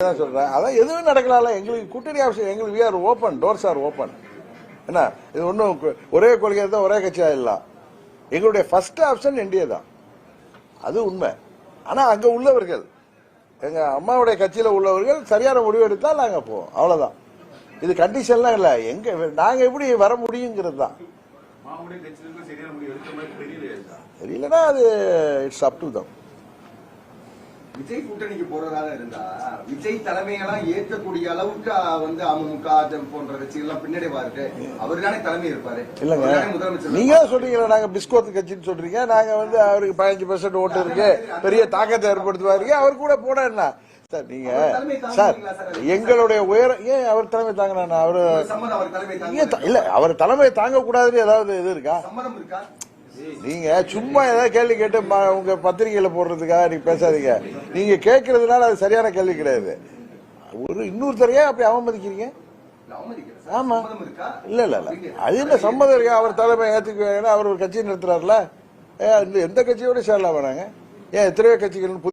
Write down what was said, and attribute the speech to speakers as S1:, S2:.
S1: தான் சொல்றேன். அதான் எதுவும் நடக்கலாம்ல. எங்களுக்கு கூட்டணி அவசியம் எங்களுக்கு we are open doors are open என்ன? இது ஒன்றும் ஒரே கொள்கை தான் ஒரே கட்சி ஆயிடலாம். எங்களுடைய ஃபர்ஸ்ட் ஆப்ஷன் என்டிஏ தான். அது உண்மை. ஆனா அங்க உள்ளவர்கள் எங்க அம்மாவுடைய கட்சியில உள்ளவர்கள் சரியான முடிவு எடுத்தால் நாங்க போவோம். அவ்வளவுதான். இது கண்டிஷன்லாம் இல்ல. எங்க நாங்க எப்படி வர முடியுங்கிறது தான். தெரியலன்னா அது it's up to them
S2: Vijay கூட்டணிக்கு போறதாக இருந்தா விஜய் தலைமையெல்லாம் ஏற்கக்கூடிய அளவுக்கு வந்து அமமுக போன்ற கட்சிகள்லாம் பின்னடைவா இருக்கு அவர் தானே தலைமை இருப்பாரு.
S1: இல்லங்க.
S2: அவர்தானே முதலமைச்சர்
S1: நீங்க சொல்றீங்களா நாங்க பிஸ்கோத் கட்சின்னு சொல்றீங்க. நாங்க வந்து அவருக்கு பதினஞ்சு பெர்சென்ட் ஓட்டு இருக்கு. பெரிய தாக்கத்தை ஏற்படுத்துவாரு. அவர் கூட போட என்ன? சார் நீங்க சார்? எங்களுடைய உயரம் ஏன் அவர் தலைமை தாங்கினா அவரு இல்ல அவர் தலைமை தாங்க கூடாதுன்னு ஏதாவது இது இருக்கா? நீங்க சும்மா ஏதாவது கேள்வி கேட்டு உங்க பத்திரிகையில போடுறதுக்காக நீங்க பேசாதீங்க. நீங்க கேட்கறதுனால அது சரியான கேள்வி கிடையாது. ஒரு இன்னொருத்தரையே அப்படி அவமதிக்கிறீங்க? ஆமா. இல்ல இல்ல இல்ல. அது என்ன சம்மதம் இருக்கா? அவர் தலைமை ஏத்துக்கு அவர் ஒரு கட்சி நடத்துறாருல ஏ எந்த கட்சியோட சேரலாம் வேணாங்க ஏன் எத்தனையோ கட்சிகள்